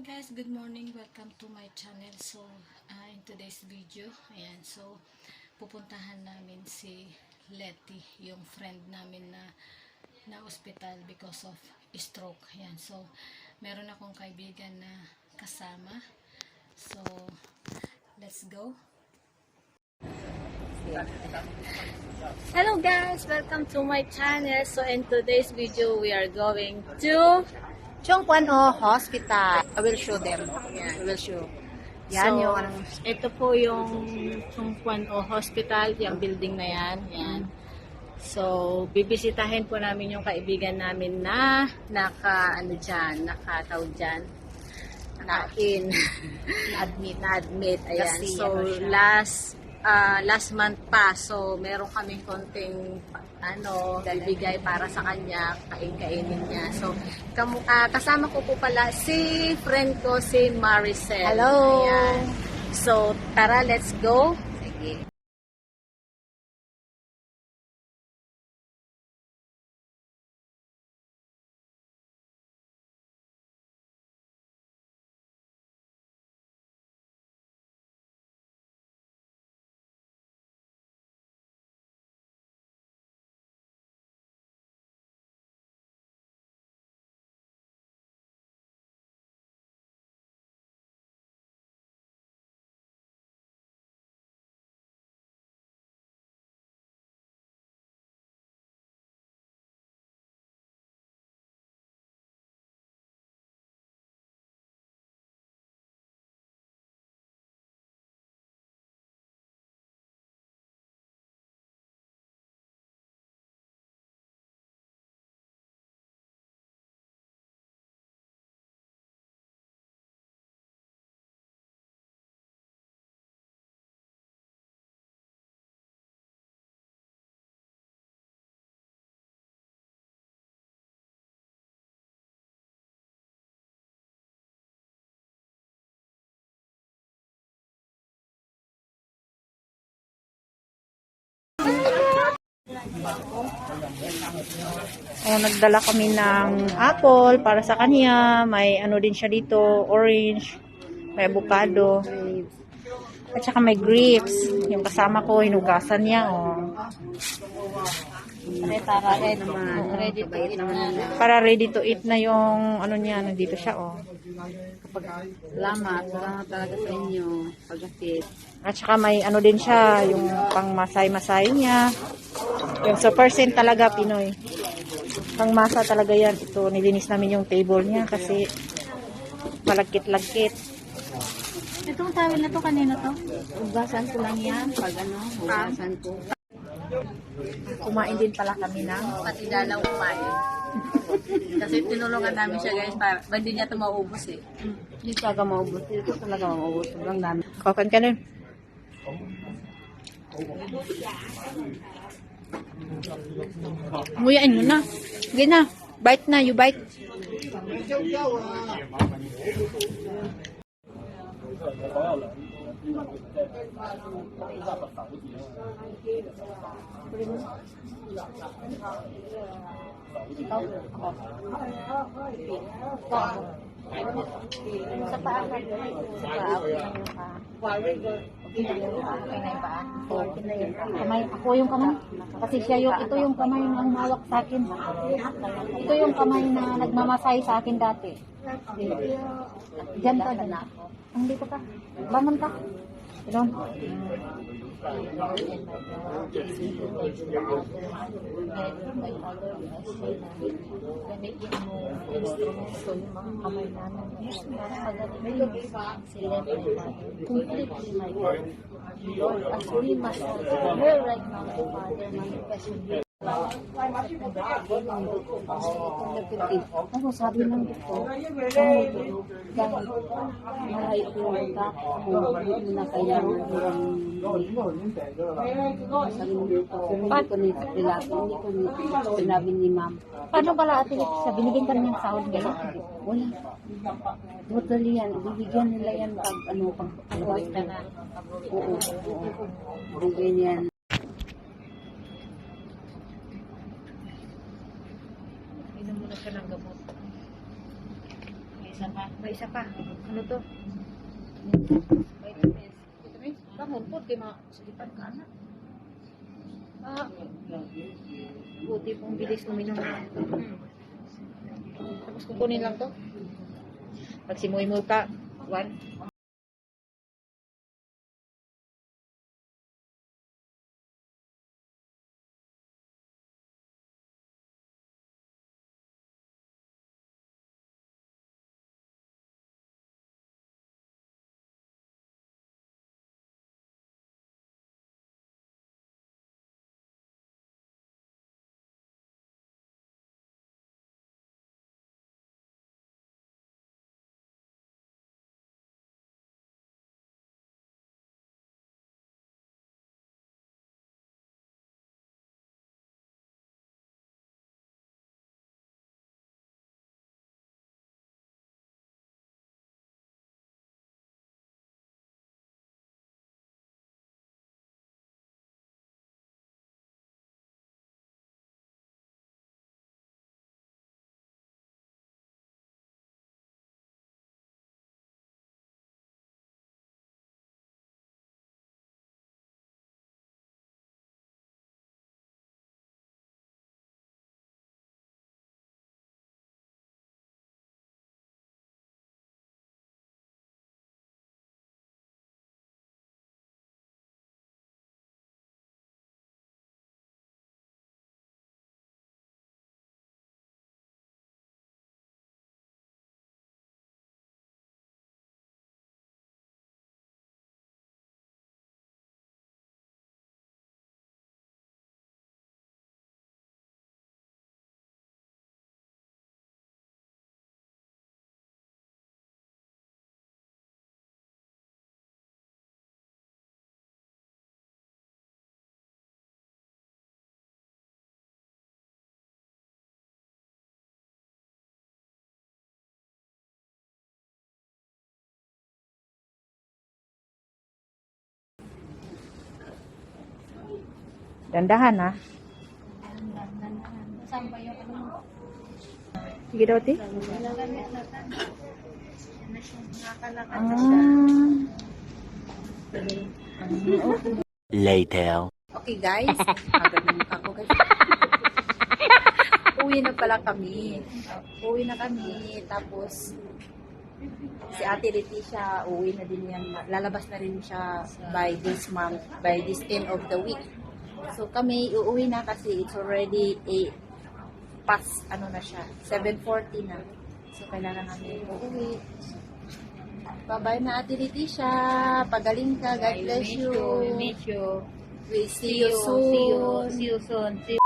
guys, good morning. Welcome to my channel. So, uh, in today's video, ayan, so, pupuntahan namin si Letty, yung friend namin na na hospital because of stroke. Ayan, so, meron akong kaibigan na kasama. So, let's go. Hello guys, welcome to my channel. So, in today's video, we are going to Chong Kwan O Hospital. I will show them. I will show. Yan So, yung ano. Ito po yung Chungkwan O Hospital, yung building na yan. yan. So, bibisitahin po namin yung kaibigan namin na naka, ano dyan, nakataw dyan. Na-in. Na-admit. Na-admit. Ayan. Kasi so, ano last ah, last month pa. So, meron kaming konting ano, bibigay para sa kanya, kain-kainin niya. So, kamu, ah, kasama ko po pala si friend ko, si Maricel. Hello. Ayan. So, tara, let's go. Sige. Oh, nagdala kami ng apple para sa kanya. May ano din siya dito, orange. May avocado. At saka may grapes. Yung kasama ko, hinugasan niya. Oh. Para ready to eat na. Para ready to eat na yung ano niya. Nandito siya. Oh. Salamat. Salamat talaga sa inyo. Pagkakit. At saka may ano din siya, yung pang masay-masay niya. Yung sa percent talaga, Pinoy. Pang masa talaga yan. Ito, nilinis namin yung table niya kasi malagkit-lagkit. Itong tawel na to, kanina to? Ugasan ko lang yan. Pag ano, ugasan ko. Kumain din pala kami ng Pati dalaw kumain. Kasi tinulungan namin siya guys, para ba hindi niya ito maubos eh. Hindi talaga maubos. Dito talaga maubos. Sobrang dami. Kakan ka nun. Nguyain mo na. Sige na. Bite na. You bite. Sa paa. Sa paa. Na na na na paa. Kamay. Ako yung kamay. Kasi siya yung, ito yung kamay na humawak sa akin. Ito yung kamay na nagmamasay sa akin dati. Diyan ka, diyan. Ang dito ka. Bangon ka. Doon. So, yung mga kamay namin, completely my God. Lord, as we must here right now, my Father, manifest in Ako sabi ng doktor, Dahil malayo ko yung utak, hindi na kailangan ng sabi ng doktor, hindi ko nito kilala, hindi ko nito sinabi ni ma'am. paano pala ate sa binigyan ka ng sahod gano'n? Wala. Totally yan. Bibigyan nila yan pag ano, pag pag ka na. Oo. oo. Bigyan yan. Isa pa. May isa pa. Ano to? Vitamins. Vitamins? Bangon po, kay mga silipan ka na. Ah, buti pong bilis uminom ito. Tapos kukunin lang to. Pag simuy-muy ka, one. Dandahan ha. Sige daw, ti. Ah. Later. Okay guys, agad ng mukha ko guys. Uwi na pala kami. Uwi na kami. Tapos, si Ate Leticia, uwi na din yan. Lalabas na rin siya by this month, by this end of the week. So kami, uuwi na kasi it's already a past, ano na siya, 7.40 na. So kailangan namin uuwi. Bye-bye na Ate Leticia. Pagaling ka. God bless you. Miss you. We see you soon. See you. See you soon.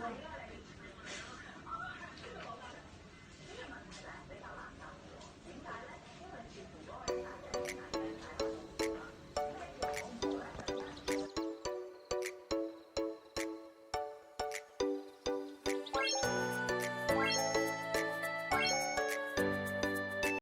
one.